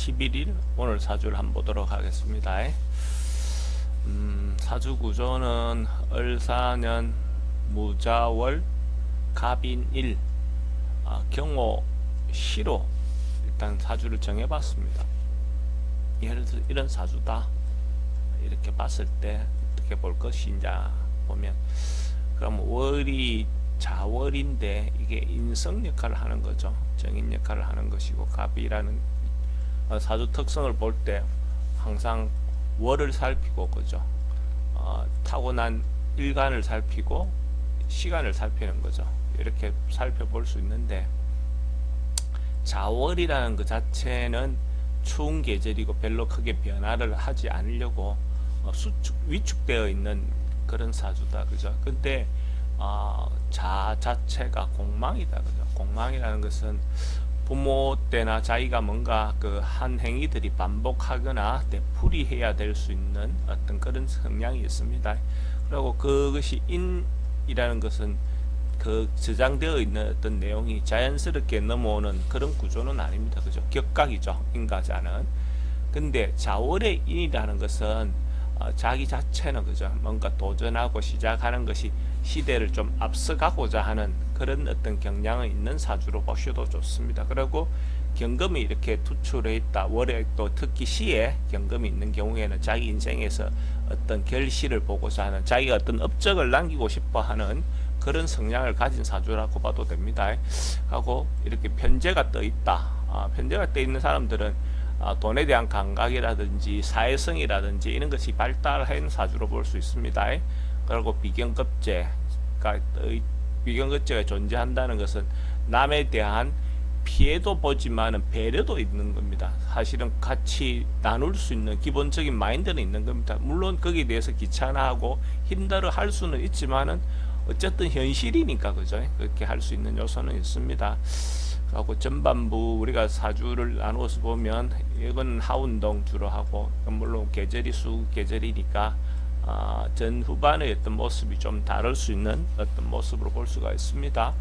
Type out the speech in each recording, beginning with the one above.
11일 오늘 사주를 한번 보도록 하겠습니다. 음, 사주 구조는 을사년 무자월 갑인일 아, 경호 시로 일단 사주를 정해봤습니다. 예를 들어 이런 사주다 이렇게 봤을 때 어떻게 볼 것이냐 보면 그럼 월이 자월인데 이게 인성 역할을 하는 거죠. 정인 역할을 하는 것이고 갑이라는 어, 사주 특성을 볼 때 항상 월을 살피고 그죠. 어, 타고난 일간을 살피고 시간을 살피는 거죠. 이렇게 살펴볼 수 있는데 자월이라는 그 자체는 추운 계절이고 별로 크게 변화를 하지 않으려고 어, 수축 위축되어 있는 그런 사주다 그죠. 근데 어, 자 자체가 공망이다 그죠. 공망이라는 것은 부모 때나 자기가 뭔가 그 한 행위들이 반복하거나 되풀이해야 될 수 있는 어떤 그런 성향이 있습니다. 그리고 그것이 인이라는 것은 그 저장되어 있는 어떤 내용이 자연스럽게 넘어오는 그런 구조는 아닙니다. 그죠? 격각이죠. 인과자는. 근데 자월의 인이라는 것은 어, 자기 자체는 그죠? 뭔가 도전하고 시작하는 것이 시대를 좀 앞서가고자 하는 그런 어떤 경향이 있는 사주로 보셔도 좋습니다. 그리고 경금이 이렇게 투출해 있다. 월에 또 특히 시에 경금이 있는 경우에는 자기 인생에서 어떤 결실을 보고자 하는 자기가 어떤 업적을 남기고 싶어 하는 그런 성향을 가진 사주라고 봐도 됩니다. 하고 이렇게 편제가 떠 있다. 아, 편제가 떠 있는 사람들은 아, 돈에 대한 감각이라든지 사회성이라든지 이런 것이 발달한 사주로 볼 수 있습니다. 그리고 비경급제가 비경급제가 존재한다는 것은 남에 대한 피해도 보지만은 배려도 있는 겁니다. 사실은 같이 나눌 수 있는 기본적인 마인드는 있는 겁니다. 물론 거기에 대해서 귀찮아하고 힘들어 할 수는 있지만은 어쨌든 현실이니까 그죠? 그렇게 할 수 있는 요소는 있습니다. 하고 전반부 우리가 사주를 나누어서 보면 이건 하운동 주로 하고 물론 계절이 수 계절이니까 아, 전 후반의 어떤 모습이 좀 다를 수 있는 어떤 모습으로 볼 수가 있습니다.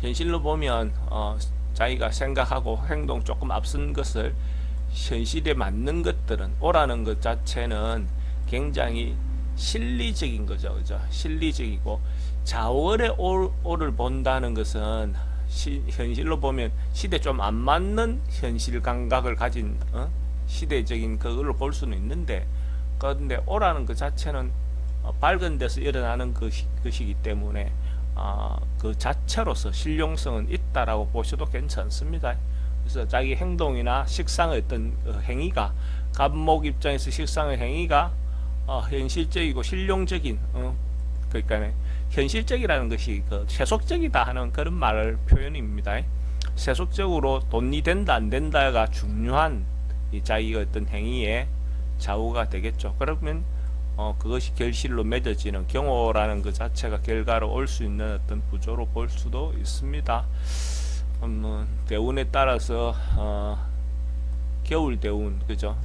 현실로 보면 어, 자기가 생각하고 행동 조금 앞선 것을 현실에 맞는 것들은 오라는 것 자체는 굉장히 실리적인 거죠, 그죠? 실리적이고 자월의 올, 올을 본다는 것은 시, 현실로 보면 시대 좀 안 맞는 현실 감각을 가진 어? 시대적인 그걸로 볼 수는 있는데 그런데 오라는 것 자체는 어, 밝은 데서 일어나는 것이, 것이기 때문에 어, 그 자체로서 실용성은 있다라고 보셔도 괜찮습니다. 그래서 자기 행동이나 식상의 어떤 어, 행위가 갑목 입장에서 식상의 행위가 어, 현실적이고 실용적인 어, 그러니까 현실적이라는 것이 그 세속적이다 하는 그런 말을 표현입니다. 세속적으로 돈이 된다 안 된다가 중요한 이 자기의 어떤 행위의 좌우가 되겠죠. 그러면 어, 그것이 결실로 맺어지는 경호라는 그 자체가 결과로 올 수 있는 어떤 구조로 볼 수도 있습니다. 음, 뭐 대운에 따라서 어, 겨울 대운 그죠?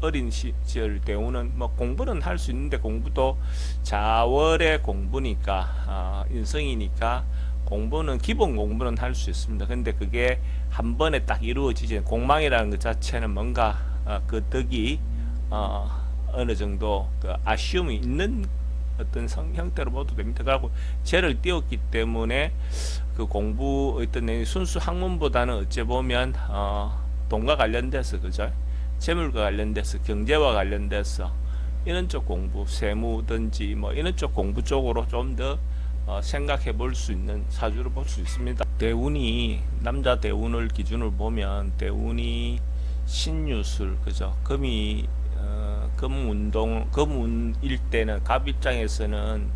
어린 시절 대우는 뭐 공부는 할 수 있는데 공부도 자월의 공부니까 어, 인성이니까 공부는 기본 공부는 할 수 있습니다. 근데 그게 한 번에 딱 이루어지지 공망이라는 것 자체는 뭔가 어, 그 덕이 어, 어느 정도 그 아쉬움이 있는 어떤 성 형태로 봐도 됩니다. 그리고 죄를 띄웠기 때문에 그 공부 어떤 순수 학문보다는 어찌 보면 어, 돈과 관련돼서 그죠? 재물과 관련돼서 경제와 관련돼서 이런 쪽 공부, 세무든지 뭐 이런 쪽 공부 쪽으로 좀더 어, 생각해 볼 수 있는 사주로 볼수 있습니다. 대운이 남자 대운을 기준으로 보면 대운이 신유술 그죠? 금이 어, 금운동 금운일 때는 갑 입장에서는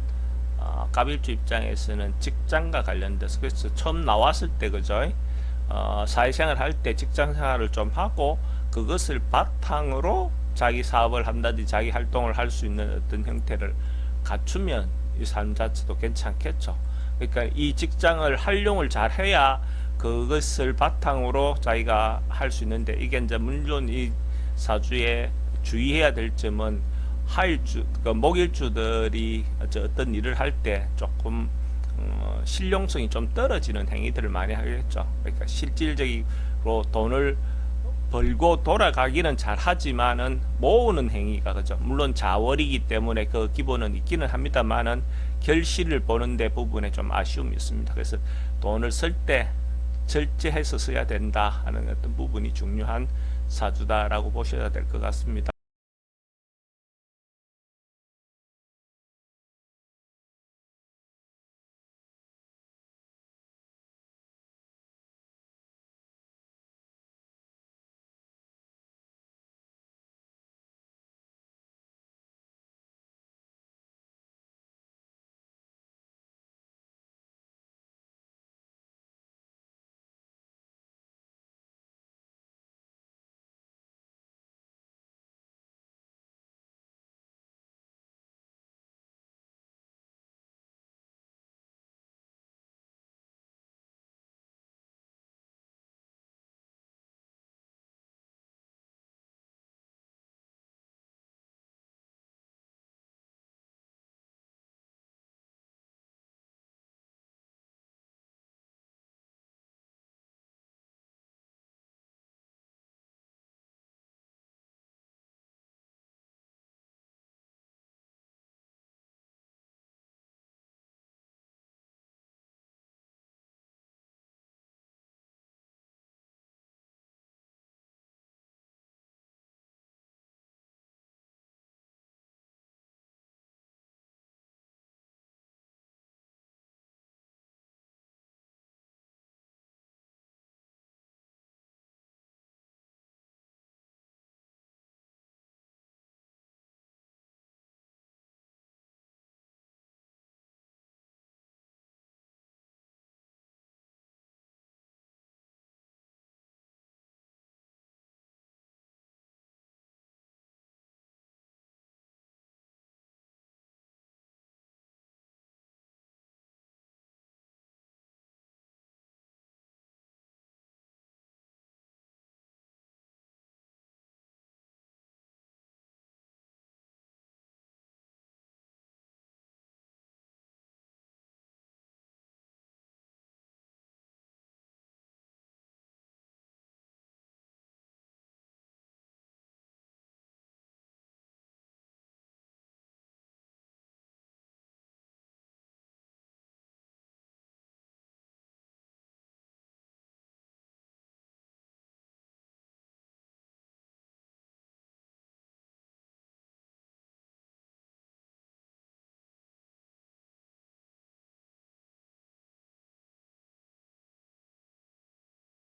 어, 갑일주 입장에서는 직장과 관련돼서 그래서 처음 나왔을 때 그죠? 어, 사회생활 할 때 직장 생활을 좀 하고 그것을 바탕으로 자기 사업을 한다든지 자기 활동을 할 수 있는 어떤 형태를 갖추면 이 삶 자체도 괜찮겠죠. 그러니까 이 직장을 활용을 잘 해야 그것을 바탕으로 자기가 할 수 있는데 이게 이제 물론 이 사주에 주의해야 될 점은 하일주, 그 목일주들이 어떤 일을 할 때 조금 어, 실용성이 좀 떨어지는 행위들을 많이 하겠죠. 그러니까 실질적으로 돈을 벌고 돌아가기는 잘 하지만은 모으는 행위가 그죠. 물론 자월이기 때문에 그 기본은 있기는 합니다만은 결실을 보는데 부분에 좀 아쉬움이 있습니다. 그래서 돈을 쓸 때 절제해서 써야 된다 하는 어떤 부분이 중요한 사주다라고 보셔야 될 것 같습니다.